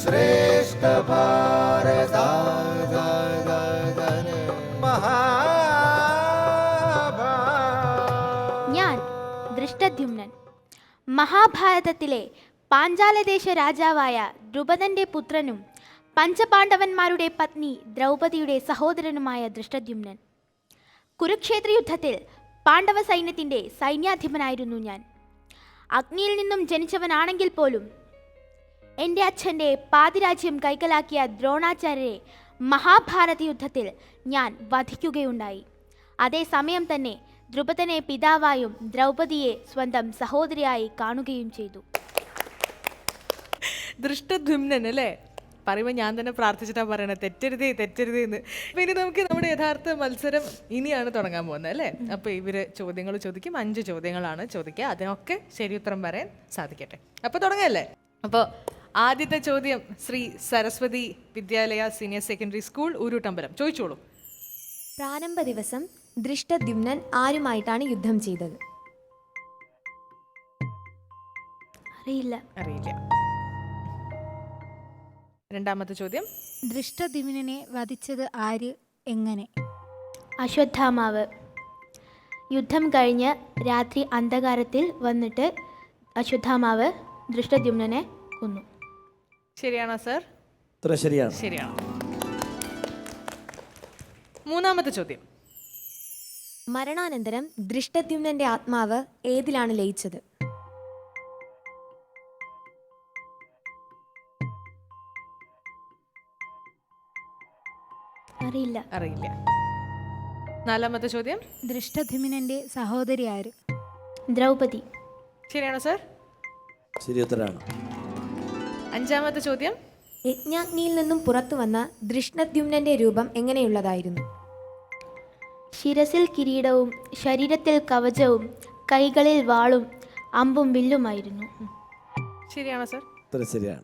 श्रेष्ठ भारत ഞാൻ ദൃഷ്ടദ്യുമ്നൻ മഹാഭാരതത്തിലെ പാഞ്ചാലദേശ രാജാവായ ദ്രുപദന്റെ പുത്രനും പഞ്ചപാണ്ഡവന്മാരുടെ പത്നി ദ്രൗപദിയുടെ സഹോദരനുമായ ദൃഷ്ടദ്യുമ്നൻ കുരുക്ഷേത്ര യുദ്ധത്തിൽ പാണ്ഡവ സൈന്യത്തിൻ്റെ സൈന്യാധിപനായിരുന്നു ഞാൻ അഗ്നിയിൽ നിന്നും ജനിച്ചവനാണെങ്കിൽ പോലും എന്റെ അച്ഛന്റെ പാതിരാജ്യം കൈക്കലാക്കിയ ദ്രോണാചാര്യരെ മഹാഭാരത യുദ്ധത്തിൽ ഞാൻ വധിക്കുകയുണ്ടായി. അതേസമയം തന്നെ ദ്രുപദനെ പിതാവായും ദ്രൗപദിയെ സ്വന്തം സഹോദരിയായി കാണുകയും ചെയ്തു. ദൃഷ്ടധ്യുമ്നൻ അല്ലേ പറയുമ്പോൾ ഞാൻ തന്നെ പ്രാർത്ഥിച്ചിട്ടാ പറയണത് തെറ്റരുതേ തെറ്റരുതേ എന്ന്. അപ്പൊ ഇനി നമുക്ക് നമ്മുടെ യഥാർത്ഥ മത്സരം ഇനിയാണ് തുടങ്ങാൻ പോകുന്നത് അല്ലേ? അപ്പൊ ഇവർ ചോദ്യങ്ങൾ ചോദിക്കും അഞ്ച് ചോദ്യങ്ങളാണ് ചോദിക്കുക. അതിനൊക്കെ ശരി ഉത്തരം പറയാൻ സാധിക്കട്ടെ. അപ്പോൾ തുടങ്ങല്ലേ അപ്പോൾ ആദ്യത്തെ ചോദ്യം Shri Saraswathi Vidyalaya senior secondary school Oorootambalam ചോദിച്ചോളൂ. പ്രാരംഭ ദിവസം ദൃഷ്ടദ്യുമ്നൻ ആരുമായിട്ടാണ് യുദ്ധം ചെയ്തത്? അറിയില്ല. അറിയില്ല. രണ്ടാമത്തെ ചോദ്യം. ദൃഷ്ടദ്യുമ്നനെ വധിച്ചത് ആര്? എങ്ങനെ? അശ്വത്ഥാമാവ്. യുദ്ധം കഴിഞ്ഞ് രാത്രി അന്ധകാരത്തിൽ വന്നിട്ട് അശ്വത്ഥാമാവ് ദൃഷ്ടദ്യുമ്നനെ കൊന്നു. ശരിയാണോ സർ? ഉത്തരം ശരിയാണ്. ശരിയാണ്? മൂന്നാമത്തെ ചോദ്യം. മരണാനന്തരം ദൃഷ്ടദ്യുമ്നന്റെ ആത്മാവ് ഏതിലാണ് ലയിച്ചത്? അറിയില്ല. അറിയില്ല. നാലാമത്തെ ചോദ്യം. ദൃഷ്ടധിമിനന്റെ സഹോദരി ആര്? ദ്രൗപദി. ശരിയാണോ സർ? ശരി ഉത്തരാണ്. അഞ്ചാമത്തെ ചോദ്യം. യജ്ഞാഗ്നിയിൽ നിന്നും പുറത്തു വന്ന ദൃഷ്ണദ്യുമ്നന്റെ രൂപം എങ്ങനെയുള്ളതായിരുന്നു? ശിരസിൽ കിരീടവും ശരീരത്തിൽ കവചവും കൈകളിൽ വാളും അമ്പും വില്ലുമായിരുന്നു. ശരിയാണോ സർ? ഉത്തരം ശരിയാണ്.